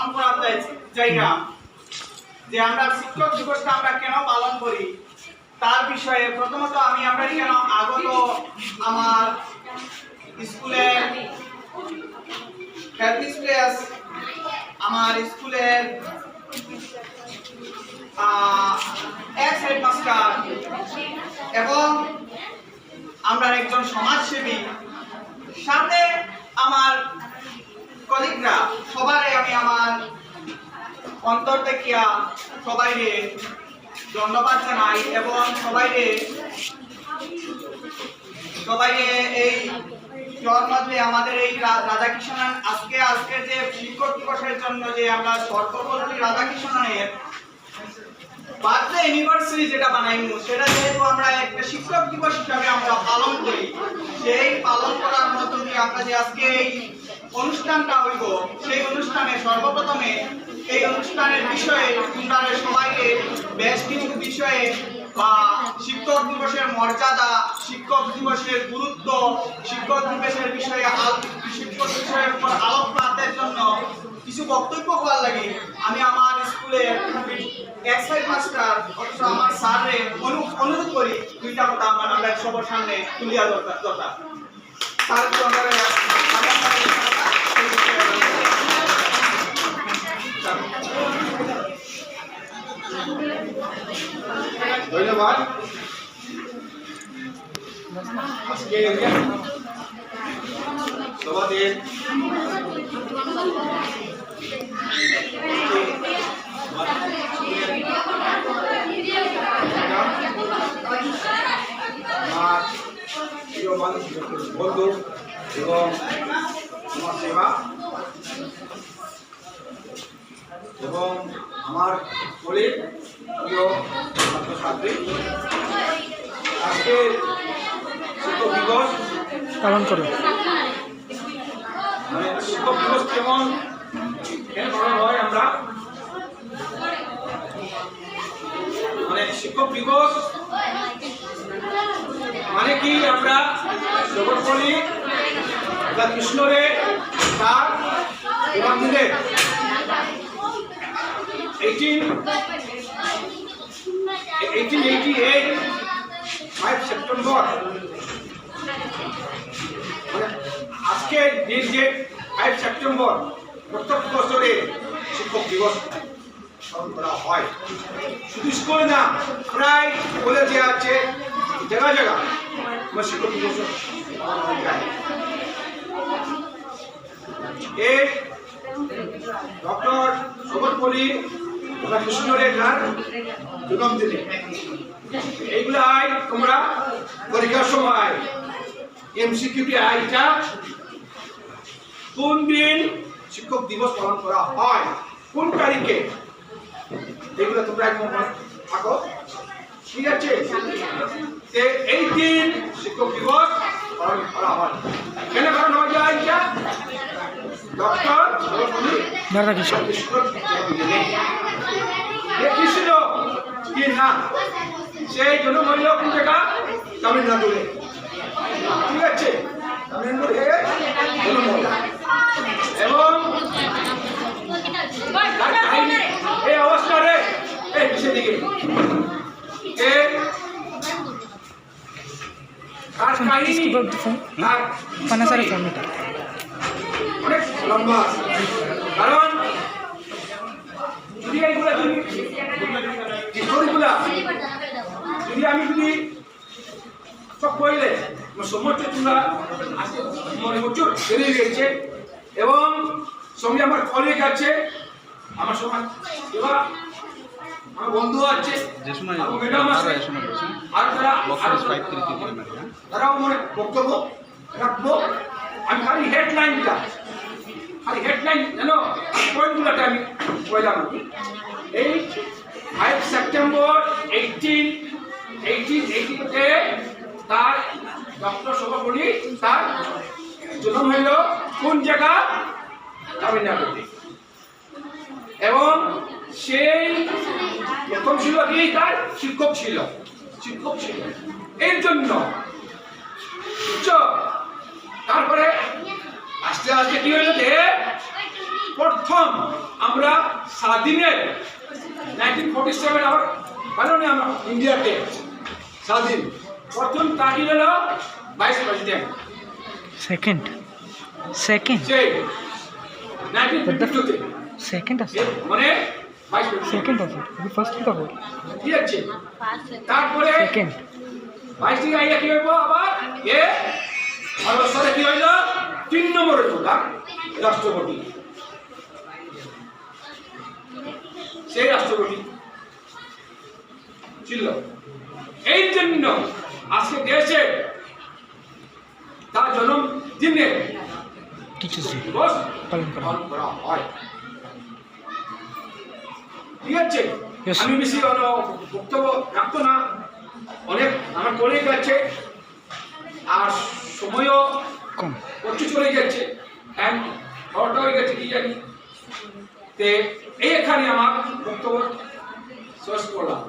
পালন করা যায় না যে আমরা শিক্ষক দিবসটা আমরা কেন পালন করি, তার বিষয়ে প্রথমত আমি আমরা কেন আগত আমার স্কুলের মিস্ট্রেস আমার স্কুলের হেডমাস্টার এবং আমরা একজন সমাজসেবী। সাথে আমার কলিগরা সবারই আমি আমার অন্তর দেখিয়া সবাইকে ধন্যবাদ জানাই এবং সবাইকে সবাইকে এই জ্বর আমাদের এই রাধাকৃষ্ণন আজকে আজকে যে শিক্ষক দিবসের জন্য যে আমরা সর্বপল্লী রাধাকৃষ্ণনের বার্থডে অ্যানিভার্সারি যেটা বানাইমু, সেটা যেহেতু আমরা একটা শিক্ষক দিবস হিসাবে আমরা পালন করি, সেই পালন করার মধ্য দিয়ে আমরা যে আজকে এই অনুষ্ঠানটা হইব, সেই অনুষ্ঠানে সর্বপ্রথমে এই অনুষ্ঠানের বিষয়ে আপনারা সবাইকে বেশ কিছু বিষয়ে বা শিক্ষক দিবসের মর্যাদা, শিক্ষক দিবসের গুরুত্ব, শিক্ষক দিবসের বিষয়ে শিক্ষক বিষয়ের উপর আলোকপাতের জন্য কিছু বক্তব্য হওয়ার লাগে। আমি আমার স্কুলের এক্স মাস্টার অথচ আমার স্যারে অনু- অনুরোধ করি, দুইটা কথা আমার আমরা সবার সামনে তুলিয়া দরকার দরকার। তার একটু ধন্যবাদ। আজকে তোমাদের আমার প্রিয় মানুষ বন্ধু এবং আমার সেবা এবং আমার কলিগ প্রিয় ছাত্রছাত্রী আজকে শিক্ষক দিবস। পালন করে। মানে শিক্ষক দিবস যেমন পালন হয় আমরা? মানে শিক্ষক দিবস মানে কি আমরা সবর করি কৃষ্ণরে তার দেবানন্দের 18, 1888, 5 সেপ্টেম্বর আজকের দিন যে ফাইভ সেপ্টেম্বর প্রত্যেক বছরে শিক্ষক দিবস পালন করা হয়। শুধু স্কুলে না প্রায় কলেজে আছে জায়গা জায়গা আমার শিক্ষক দিবস ডক্টর সবরপল্লী কৃষ্ণ রেখার জন্মদিনে এইগুলাই তোমরা পরীক্ষার সময়। এমসিকিউটি আইটা কোন দিন শিক্ষক দিবস পালন করা হয়? কোন তারিখে? এগুলো তোমরা একদম থাকো। ঠিক আছে? এই দিন শিক্ষক দিবস পালন করা হয়। কেন পালন হয় যায় এটা? ডক্টর রাধাকৃষ্ণ। কৃষ্ণ কি না সেই জন্য মহিল কোন জায়গা তামিলনাড়ুরে ঠিক আছে? তামিলনাড়ুরে জন্ম এবং এই অবস্থারে এই পিছের দিকে। অনেক লম্বা। সময়টা তোমরা মনে প্রচুর বেড়ে গেছে এবং সঙ্গে আমার কলিগ আছে আমার সমাজ এবার আমার বন্ধু আছে আর হ্যাঁ? তারাও বক্তব্য রাখব। আমি খালি হেডলাইনটা খালি হেডলাইন জানো পয়েন্টগুলোতে আমি বললাম এই ফাইভ সেপ্টেম্বর এইটিন এইটিন এইটিতে তার ডক্টর সভাপতি তার জন্ম হইল কোন জায়গা? তামিলনাড়ুতে এবং সেই প্রথম ছিল কি? তার শিক্ষক ছিল। শিক্ষক ছিল। এর জন্য? তারপরে আস্তে আস্তে কি হইল যে, প্রথম আমরা স্বাধীনের নাইনটিন ফোর্টি সেভেন আবার আমরা ইন্ডিয়াতে স্বাধীন। প্রথম তারিখ হলো vice president second. Second. Second আছে। মানে ভাইস সেকেন্ড আছে। তুমি ফার্স্ট কি করব ঠিক আছে। তারপরে সেকেন্ড। বাইশ থেকে আইয়া কি হইব? আবার এ সালে কি হইল? তিন নম্বরে তোলা রাষ্ট্রপতি। সেই রাষ্ট্রপতি। ছিল। এই জন্য আজকে দেশে। তার জন্মদিনে টিচার্স ডে দিবস পালন করা। হয়। পালন করা হয়। ঠিক আছে? আমি বেশি বক্তব্য রাখতো না। অনেক আমার কলিগ আছে। আর সময়ও কম। প্রচুর চলে যাচ্ছে ঘরটা হয়ে গেছে কি জানি। তে এখানে আমার বক্তব্য শেষ করলাম।